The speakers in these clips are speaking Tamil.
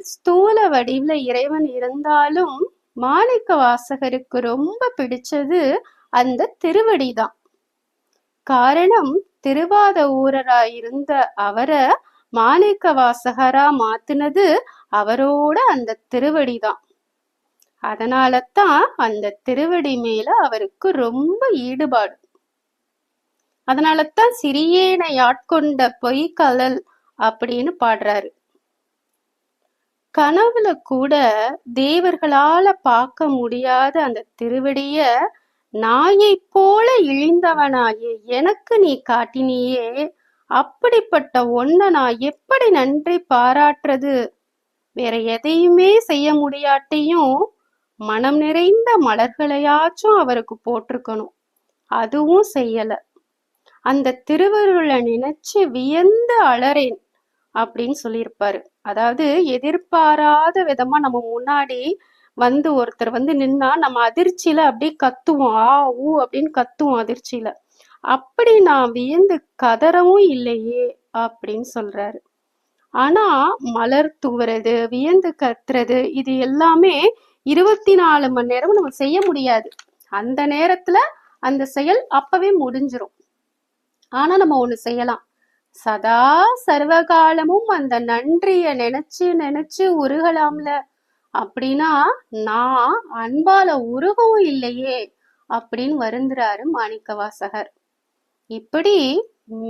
ஸ்தூல வடிவில் இறைவன் இருந்தாலும் மாணிக்க வாசகருக்கு ரொம்ப பிடிச்சது அந்த திருவடிதான். காரணம் திருவாத ஊரரா இருந்த அவரை மாணிக்க வாசகரா மாத்தினது அவரோட அந்த திருவடிதான். அதனால தான் அந்த திருவடி மேல அவருக்கு ரொம்ப ஈடுபாடு. அதனால தான் சிறியேனை ஆட்கொண்ட பொய்கலல் அப்படின்னு பாடுறாரு. கனவுல கூட தேவர்களால பார்க்க முடியாத அந்த திருவடிய நாயைப் போல இழிந்தவனாயே எனக்கு நீ காட்டினியே. அப்படிப்பட்ட ஒன்ன நான் எப்படி நன்றி பாராட்டுறது? வேற எதையுமே செய்ய முடியாட்டியும் மனம் நிறைந்த மலர்களையாச்சும் அவருக்கு போட்டிருக்கணும். அதுவும் செய்யல. அந்த திருவருளை நினைச்சு வியந்து அலறேன் அப்படின்னு சொல்லியிருப்பாரு. அதாவது எதிர்பாராத விதமா நம்ம முன்னாடி வந்து ஒருத்தர் வந்து நின்னா நம்ம அதிர்ச்சியில அப்படியே கத்துவோம். ஆ ஊ அப்படின்னு கத்துவோம் அதிர்ச்சியில. அப்படி நான் வியந்து கதறவும் இல்லையே அப்படின்னு சொல்றாரு. ஆனா மலர் தூவுறது வியந்து கத்துறது இது எல்லாமே இருபத்தி நாலு மணி நேரம் நம்ம செய்ய முடியாது. அந்த நேரத்துல அந்த செயல் அப்பவே முடிஞ்சிரும். ஆனா நம்ம ஒண்ணு செய்யலாம். சதா சர்வகாலமும் அந்த நன்றிய நினைச்சு நினைச்சு உருகலாம்ல. அப்படின்னா நான் அன்பால உருகவும் இல்லையே அப்படின்னு வருந்துறாரு மாணிக்கவாசகர். இப்படி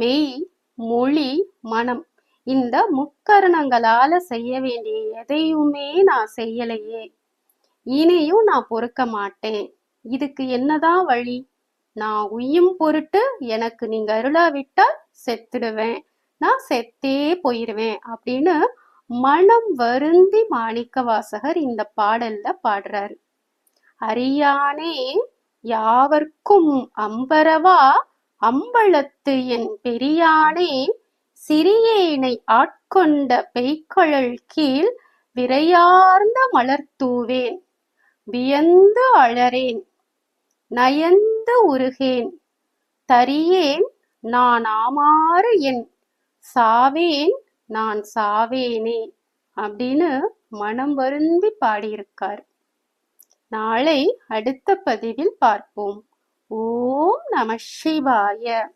மெய் மொழி மனம் இந்த முக்கரணங்களால செய்ய வேண்டிய எதையுமே நான் செய்யலையே. இனியும் நான் பொறுக்க மாட்டேன். இதுக்கு என்னதான் வழி? நான் உய்யும் பொருட்டு எனக்கு நீங்க அருளாவிட்டால் செத்துடுவேன். நான் செத்தே போயிருவேன் அப்படின்னு மனம் வருந்தி மாணிக்க வாசகர் இந்த பாடல்ல பாடுறாரு. அறியானே யாவர்க்கும் அம்பரவா அம்பலத்து என் பெரியானே சிறியேனை ஆட்கொண்ட பெய்கழல் கீழ் விரையார்ந்த மலர் தூவேன் வியந்து அழறேன் நயந்து உருகேன். தரியேன் நான் ஆமாறு என். சாவேன் நான் சாவேனே. அப்படின்னு மனம் வருந்தி பாடியிருக்கார். நாளை அடுத்த பதிவில் பார்ப்போம். ஓம் நம சிவாய.